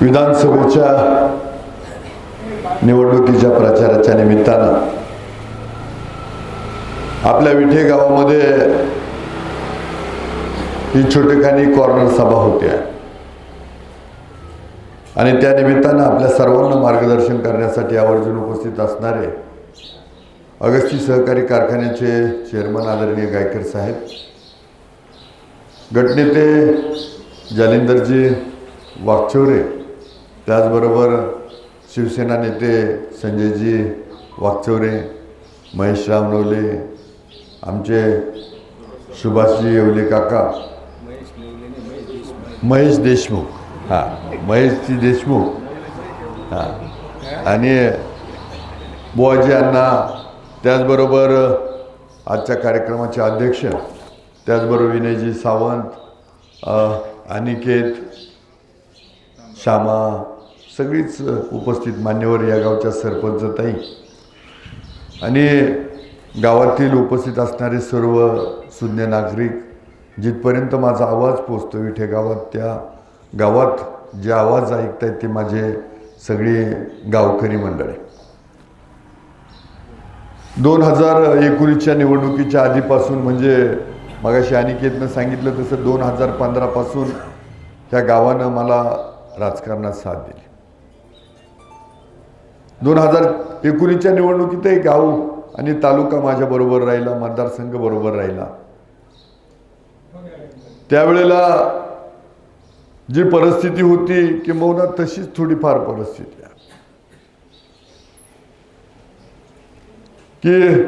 विधानसभेच्या निवडणुकीच्या प्रचाराच्या निमित्तानं आपल्या विठे गावामध्ये ही छोटेखानी कॉर्नर सभा होत्या आणि त्या निमित्तानं आपल्या सर्वांना मार्गदर्शन करण्यासाठी आवर्जून उपस्थित असणारे अगस्ती सहकारी कारखान्याचे चेअरमन आदरणीय गायकर साहेब गटनेते जालिंदरजी वागचौरे त्याचबरोबर शिवसेना नेते संजयजी वागचौरे महेश रामनवले आमचे सुभाषजी येवले काका महेश देशमुख हां महेशजी देशमुख हां. आणि बुवाजी अण्णा त्याचबरोबर आजच्या कार्यक्रमाचे अध्यक्ष त्याचबरोबर विनयजी सावंत अनिकेत श्यामा सगळीच उपस्थित मान्यवर या गावच्या सरपंच ताई आणि गावातील उपस्थित असणारे सर्व सुज्ञ नागरिक जिथपर्यंत माझा आवाज पोचतो विठे गावात त्या गावात जे आवाज ऐकतायत ते माझे सगळे गावकरी मंडळी. दोन हजार एकोणीसच्या निवडणुकीच्या आधीपासून म्हणजे मगाशी अनिकेतनं सांगितलं तसं दोन हजार पंधरापासून ह्या गावानं मला राजकारणात साथ दिली. दोन हजार एकोणीसच्या निवडणुकीतही गाव आणि तालुका माझ्या बरोबर राहिला मतदारसंघ बरोबर राहिला. त्यावेळेला जी परिस्थिती होती किंबहुना तशीच थोडीफार परिस्थिती आहे. की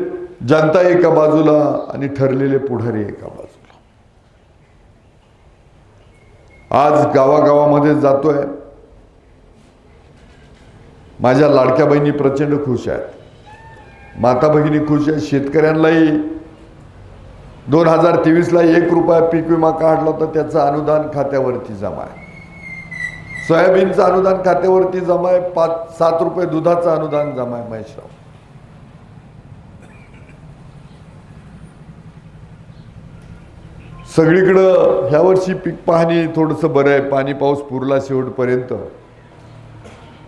जनता एका बाजूला आणि ठरलेले पुढारी एका बाजूला. आज गावागावामध्ये जातोय. माझ्या लाडक्या बहिणी प्रचंड खुश आहेत. माता भगिनी खुश आहेत. शेतकऱ्यांनाही दोन हजार तेवीसला एक रुपया पीक विमा काढला तर त्याचं अनुदान खात्यावरती जमा आहे. सोयाबीनचं अनुदान खात्यावरती जमा आहे. पाच सात रुपये दुधाचं अनुदान जमा आहे महेशराव सगळीकडं ह्या वर्षी पीक पाहणी थोडंसं बरं आहे. पाणी पाऊस पुरला शेवटपर्यंत.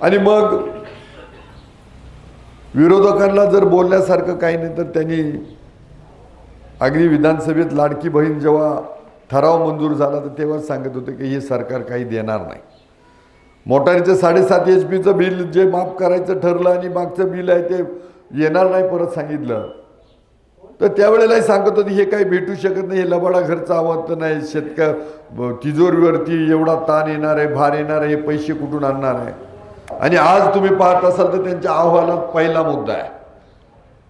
आणि मग विरोधकांना जर बोलण्यासारखं काही नाही तर त्यांनी अगदी विधानसभेत लाडकी बहीण जेव्हा ठराव मंजूर झाला तर तेव्हाच सांगत होते की हे सरकार काही देणार नाही. मोटारीचं साडेसात एच पीचं बिल जे माफ करायचं ठरलं आणि मागचं बिल आहे ते येणार नाही परत सांगितलं. तर त्यावेळेलाही सांगत होते हे काही भेटू शकत नाही हे लबाडा खर्च आवडतं नाही शेतक तिजोरीवरती एवढा ताण येणार आहे भार येणार आहे हे पैसे कुठून आणणार आहे? आणि आज तुम्ही पाहत असाल तर त्यांच्या अहवालात पहिला मुद्दा आहे.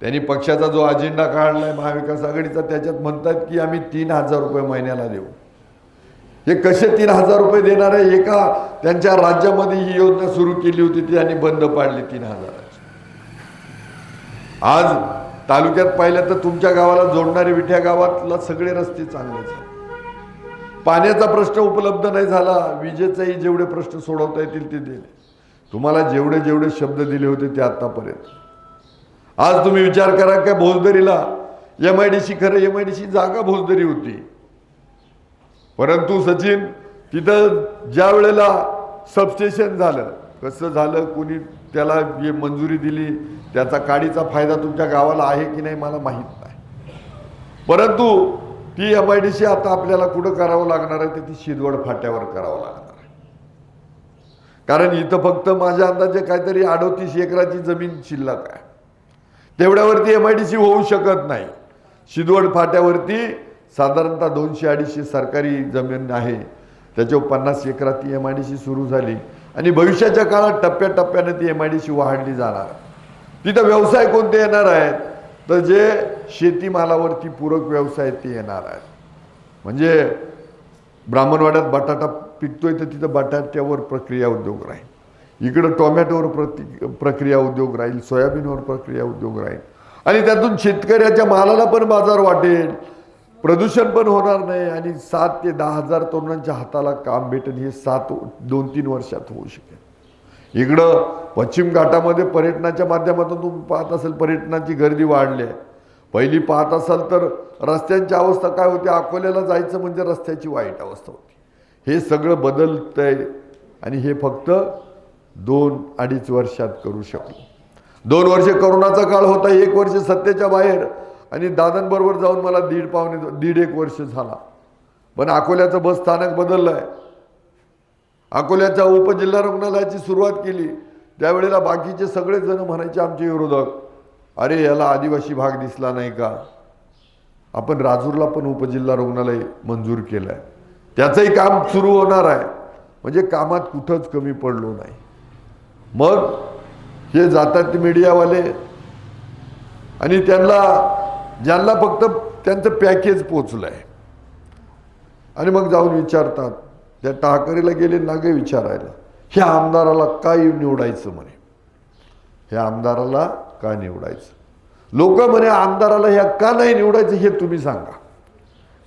त्यांनी पक्षाचा जो अजेंडा काढला आहे महाविकास आघाडीचा त्याच्यात म्हणतात की आम्ही तीन हजार रुपये महिन्याला देऊ. हे कसे तीन हजार रुपये देणार आहे? एका त्यांच्या राज्यामध्ये ही योजना सुरू केली होती ती आणि बंद पाडली तीन हजाराची. आज तालुक्यात पाहिलं तर तुमच्या गावाला जोडणारे विठ्या गावातला सगळे रस्ते चांगले आहेत पाण्याचा प्रश्न उपलब्ध नाही झाला विजेचाही जेवढे प्रश्न सोडवता येतील ते दिले. तुम्हाला जेवढे जेवढे शब्द दिले होते ते आत्तापर्यंत. आज तुम्ही विचार करा का भोजदरीला? एम आय डी सी खरं एम आय डी सी जागा भोजदरी होती. परंतु सचिन तिथं ज्या वेळेला सबस्टेशन झालं कसं झालं कोणी त्याला जे मंजुरी दिली त्याचा काडीचा फायदा तुमच्या गावाला आहे की नाही मला माहीत नाही. परंतु ती एम आय डी सी आता आपल्याला कुठं करावं लागणार आहे ते ती शिदवड फाट्यावर करावं लागणार कारण इथं फक्त माझ्या अंदाजे काहीतरी अडोतीस एकराची जमीन शिल्लक आहे. तेवढ्यावरती एम आय डी सी होऊ शकत नाही. शिदवड फाट्यावरती साधारणतः दोनशे अडीचशे सरकारी जमीन आहे. त्याच्यावर पन्नास एकरात ती एम आय डी सी सुरू झाली. आणि भविष्याच्या काळात टप्प्याटप्प्याने ती एम आय डी सी वाढली जाणार. तिथं व्यवसाय कोणते येणार आहेत? तर जे शेतीमालावरती पूरक व्यवसाय ते येणार आहेत. म्हणजे ब्राह्मणवाड्यात बटाटा पिकतोय तर तिथं बटाट्यावर प्रक्रिया उद्योग राहील. इकडं टोमॅटोवर प्रति प्रक्रिया उद्योग राहील सोयाबीनवर प्रक्रिया उद्योग राहील. आणि त्यातून शेतकऱ्याच्या मालाला पण बाजार वाटेल. प्रदूषण पण होणार नाही आणि सात ते दहा हजार तरुणांच्या हाताला काम भेटेल हे सात दोन तीन वर्षात होऊ शकेल. इकडं पश्चिम घाटामध्ये पर्यटनाच्या माध्यमातून तुम्ही पाहत असेल पर्यटनाची गर्दी वाढली आहे. पहिली पाहत असाल तर रस्त्यांची अवस्था काय होती? अकोल्याला जायचं म्हणजे रस्त्याची वाईट अवस्था होती. हे सगळं बदलतंय आणि हे फक्त दोन अडीच वर्षात करू शकलो दोन वर्ष करोनाचा काळ होता एक वर्ष सत्तेच्या बाहेर आणि दादांबरोबर जाऊन मला दीड पावणे दीड एक वर्ष झाला. पण अकोल्याचं बस स्थानक बदललं आहे अकोल्याच्या उपजिल्हा रुग्णालयाची सुरुवात केली. त्यावेळेला बाकीचे सगळेच जण म्हणायचे आमचे विरोधक अरे याला आदिवासी भाग दिसला नाही का? आपण राजूरला पण उपजिल्हा रुग्णालय मंजूर केलं आहे त्याचंही काम सुरू होणार आहे म्हणजे कामात कुठंच कमी पडलो नाही. मग हे जातात ते मीडियावाले आणि त्यांना ज्यांना फक्त त्यांचं पॅकेज पोचलं आहे आणि मग जाऊन विचारतात त्या टाकरीला गेले नागे विचारायला ह्या आमदाराला काय निवडायचं म्हणे? ह्या आमदाराला का निवडायचं? लोक म्हणे आमदाराला ह्या का नाही निवडायचं हे तुम्ही सांगा.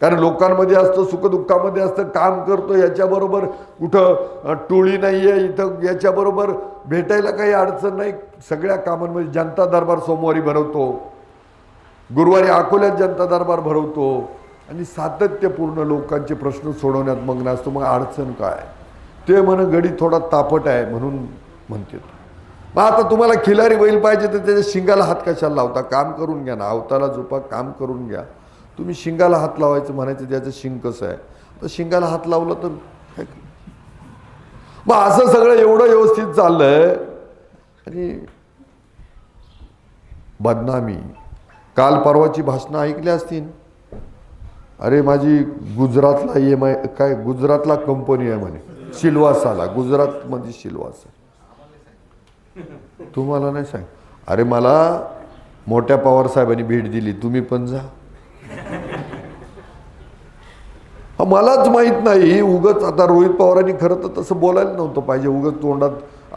कारण लोकांमध्ये असतं सुखदुःखामध्ये असतं काम करतो याच्याबरोबर कुठं टोळी नाही आहे इथं याच्याबरोबर भेटायला काही अडचण नाही. सगळ्या कामांमध्ये जनता दरबार सोमवारी भरवतो. गुरुवारी अकोल्यात जनता दरबार भरवतो. आणि सातत्यपूर्ण लोकांचे प्रश्न सोडवण्यात मग्न असतो मग अडचण काय? ते म्हण गडी थोडा तापट आहे म्हणून म्हणते मग आता तुम्हाला खिलारी बैल पाहिजे तर त्याच्या शिंगाला हात कशाला लावता? काम करून घ्या ना. अवताला झोपा काम करून घ्या. तुम्ही शिंगाला हात लावायचं म्हणायचं त्याचं शिंग कसं आहे? तर शिंगाला हात लावलं तर काय? मग असं सगळं एवढं व्यवस्थित चाललंय. आणि बदनामी. काल परवाची भाषणं ऐकली असतील. अरे माझी गुजरातला ई एम आय काय गुजरातला कंपनी आहे म्हणे. सिल्वासाला गुजरातमध्ये सिल्वासा तुम्हाला नाही सांग. अरे मला मोठ्या पवार साहेबांनी भेट दिली. तुम्ही पण जा. हा, मलाच माहीत नाही. उगच आता रोहित पवारांनी खरं तर तसं बोलायला नव्हतं पाहिजे. उगच तोंडात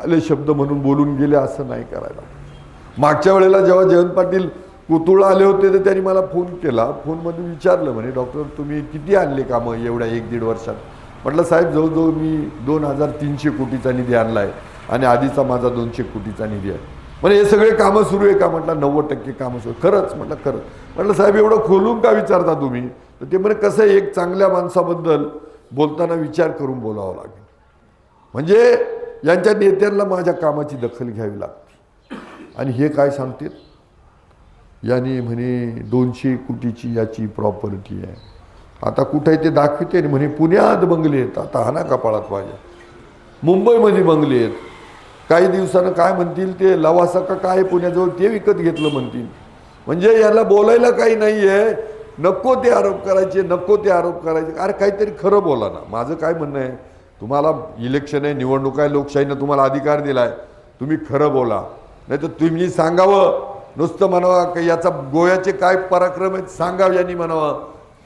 आले शब्द म्हणून बोलून गेले असं नाही करायला. मागच्या वेळेला जेव्हा जयंत पाटील कुतुळा आले होते तर त्यांनी मला फोन केला. फोनमध्ये विचारलं म्हणे डॉक्टर तुम्ही किती आणले कामं एवढ्या एक दीड वर्षात? म्हटलं साहेब जवळजवळ मी दोन हजार तीनशे कोटीचा निधी आणला आहे आणि आधीचा माझा दोनशे कोटीचा निधी आहे. म्हणजे हे सगळे कामं सुरू आहे का? म्हटलं नव्वद टक्के कामं सुरू खरंच? म्हटलं खरंच. म्हटलं साहेब एवढं खोलून का विचारता तुम्ही? तर ते म्हणे कसं आहे, एक चांगल्या माणसाबद्दल बोलताना विचार करून बोलावा लागेल. म्हणजे यांच्या नेत्यांना माझ्या कामाची दखल घ्यावी लागते. आणि हे काय सांगते याने म्हणे दोनशे कोटीची याची प्रॉपर्टी आहे. आता कुठे आहे ते दाखवते आणि म्हणे पुण्यात बंगले आहेत. आता हा ना कपाळात माझ्या. मुंबईमध्ये बंगले आहेत. काही दिवसानं काय म्हणतील ते? लवासा का काय पुण्याजवळ ते विकत घेतलं म्हणतील. म्हणजे याला बोलायला काही नाही आहे नको ते आरोप करायचे नको ते आरोप करायचे. अरे काहीतरी खरं बोला ना. माझं काय म्हणणं आहे? तुम्हाला इलेक्शन आहे निवडणूक आहे लोकशाहीनं तुम्हाला अधिकार दिला आहे तुम्ही खरं बोला. नाही तर तुम्ही सांगावं. नुसतं म्हणावं की याचा गोव्याचे काय पराक्रम आहेत सांगावं यांनी म्हणावं.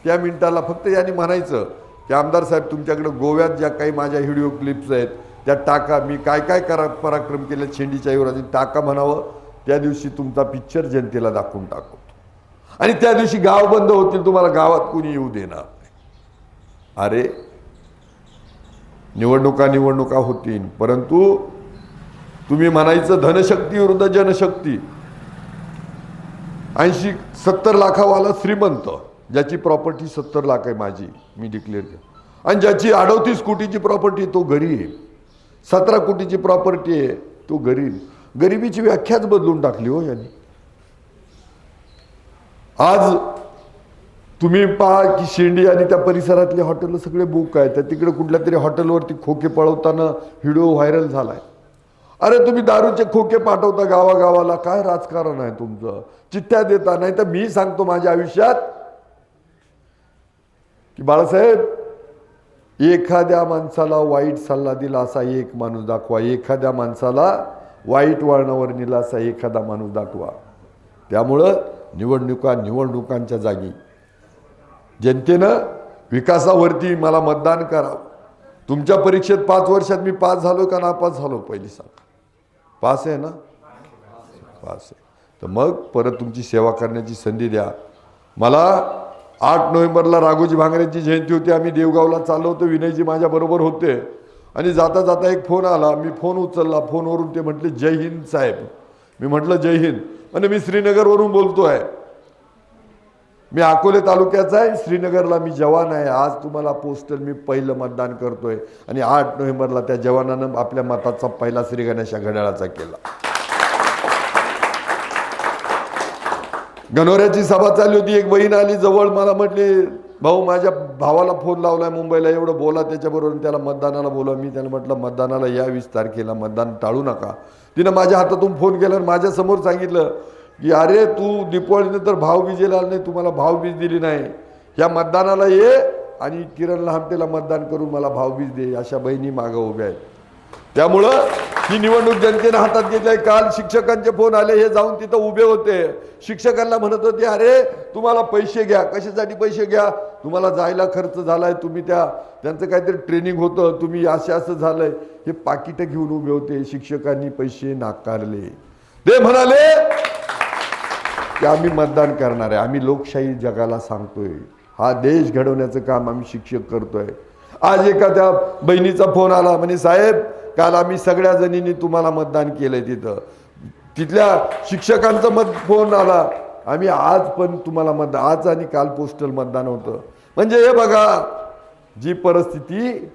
त्या मिनिटाला फक्त यांनी म्हणायचं की आमदार साहेब तुमच्याकडे गोव्यात ज्या काही माझ्या व्हिडिओ क्लिप्स आहेत त्या टाका. मी काय काय करा पराक्रम केले शेंडीच्या युवराजी टाका म्हणावं. त्या दिवशी तुमचा पिक्चर जनतेला दाखवून टाकू. आणि त्या दिवशी गाव बंद होतील तुम्हाला गावात कुणी येऊ देणार नाही. अरे निवडणुका निवडणुका होतील परंतु तुम्ही म्हणायचं धनशक्ती विरुद्ध जनशक्ती. ऐंशी सत्तर लाखावाला श्रीमंत ज्याची प्रॉपर्टी सत्तर लाख आहे माझी मी डिक्लेअर केलं. आणि ज्याची अडोतीस कोटीची प्रॉपर्टी तो गरीब सतरा कोटीची प्रॉपर्टी आहे तो गरीब गरिबीची व्याख्याच बदलून टाकली हो यांनी. आज तुम्ही पहा की शेंडी आणि त्या परिसरातले हॉटेल सगळे बुक आहेत. तर तिकडे कुठल्या तरी हॉटेलवरती खोके पळवताना व्हिडिओ व्हायरल झालाय. अरे तुम्ही दारूचे खोके पाठवता गावागावाला काय राजकारण आहे तुमचं? चिठ्ठ्या देता नाही तर मी सांगतो माझ्या आयुष्यात की बाळासाहेब एखाद्या माणसाला वाईट सल्ला दिला असा एक माणूस दाखवा. एखाद्या माणसाला वाईट वळणावर नेला असा एखादा माणूस दाखवा. त्यामुळं निवडणुका निवडणुकांच्या जागी. जनतेनं विकासावरती मला मतदान करावं. तुमच्या परीक्षेत पाच वर्षात मी पास झालो का नापास झालो पहिली सांगा. पास आहे ना? पास आहे. तर मग परत तुमची सेवा करण्याची संधी द्या. मला आठ नोव्हेंबरला राघोजी भांगऱ्यांची जयंती होती. आम्ही देवगावला चाललो होतो. विनयजी माझ्याबरोबर होते. आणि जाता जाता एक फोन आला. मी फोन उचलला. फोनवरून ते म्हटले जय हिंद साहेब. मी म्हटलं जय हिंद. म्हणजे मी श्रीनगरवरून बोलतो आहे मी अकोले तालुक्याचा आहे श्रीनगरला मी जवान आहे. आज तुम्हाला पोस्टल मी पहिलं मतदान करतोय. आणि आठ नोव्हेंबरला त्या जवानानं आपल्या मताचा पहिला श्री गणेशा घड्याळाचा केला. गणोऱ्याची सभा चालली होती. एक बहीण आली जवळ मला म्हटली भाऊ माझ्या भावाला फोन लावलाय मुंबईला एवढं बोला त्याच्याबरोबर त्याला मतदानाला बोला मी त्याला म्हटलं मतदानाला या वीस तारखेला मतदान टाळू नका. तिनं माझ्या हातातून फोन केला आणि माझ्यासमोर सांगितलं की अरे तू दीपावळीनंतर भाव बीजेला आला नाही तुम्हाला भावबीज दिली नाही. ह्या मतदानाला ये आणि किरण लहामटेला मतदान करून मला भावबीज दे अशा बहिणी मागं उभ्या आहेत. त्यामुळं ही निवडणूक जनतेने हातात घेतली. काल शिक्षकांचे फोन आले हे जाऊन तिथं उभे होते. शिक्षकांना म्हणत होते अरे तुम्हाला पैसे घ्या. कशासाठी पैसे घ्या? तुम्हाला जायला खर्च झालाय तुम्ही त्या त्यांचं काहीतरी ट्रेनिंग होतं तुम्ही असं असं झालंय. हे पाकिटं घेऊन उभे होते. शिक्षकांनी पैसे नाकारले. ते म्हणाले की आम्ही मतदान करणार आहे. आम्ही लोकशाही जगाला सांगतोय. हा देश घडवण्याचं काम आम्ही शिक्षक करतोय. आज एका त्या बहिणीचा फोन आला म्हणे साहेब काल आम्ही सगळ्या जणींनी तुम्हाला मतदान केलंय तिथं. तिथल्या शिक्षकांचा मत फोन आला. आम्ही आज पण तुम्हाला मत आज आणि काल पोस्टल मतदान होतं. म्हणजे हे बघा जी परिस्थिती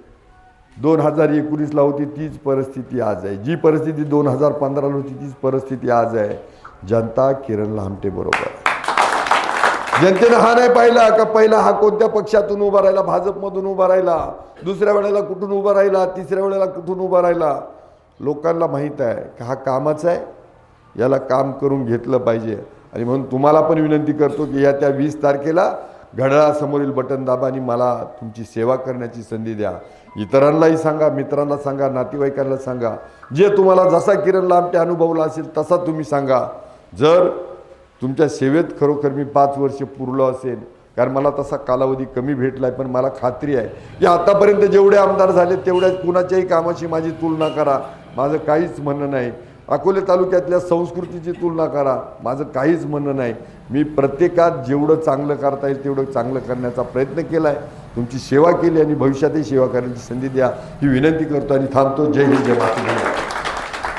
दोन हजार एकोणीसला होती तीच परिस्थिती आज आहे. जी परिस्थिती दोन हजार पंधराला होती तीच परिस्थिती आज आहे. जनता किरण लामटे बरोबर. जनतेनं हा नाही पाहिला का पहिला हा कोणत्या पक्षातून उभा राहिला? भाजपमधून उभा राहिला? दुसऱ्या वेळेला कुठून उभा राहिला? तिसऱ्या वेळेला कुठून उभा राहिला? लोकांना माहीत आहे की हा कामाचा आहे. याला काम करून घेतलं पाहिजे. आणि म्हणून तुम्हाला पण विनंती करतो की या त्या वीस तारखेला घड्याळासमोरील बटन दाबा आणि मला तुमची सेवा करण्याची संधी द्या. इतरांनाही सांगा मित्रांना सांगा नातेवाईकांना सांगा. जे तुम्हाला जसा किरण लांबटे अनुभवला असेल तसा तुम्ही सांगा. जर तुमच्या सेवेत खरोखर मी पाच वर्ष पुरलो असेल. कारण मला तसा कालावधी कमी भेटला आहे पण मला खात्री आहे. की आतापर्यंत जेवढे आमदार झाले तेवढ्या कुणाच्याही कामाची माझी तुलना करा. माझं काहीच म्हणणं नाही. अकोले तालुक्यातल्या संस्कृतीची तुलना करा. माझं काहीच म्हणणं नाही. मी प्रत्येकात जेवढं चांगलं करता येईल तेवढं चांगलं करण्याचा प्रयत्न केला आहे तुमची सेवा केली आणि भविष्यातही सेवा करण्याची संधी द्या. ही विनंती करतो आणि थांबतो. जय हिंद जय महाराष्ट्र.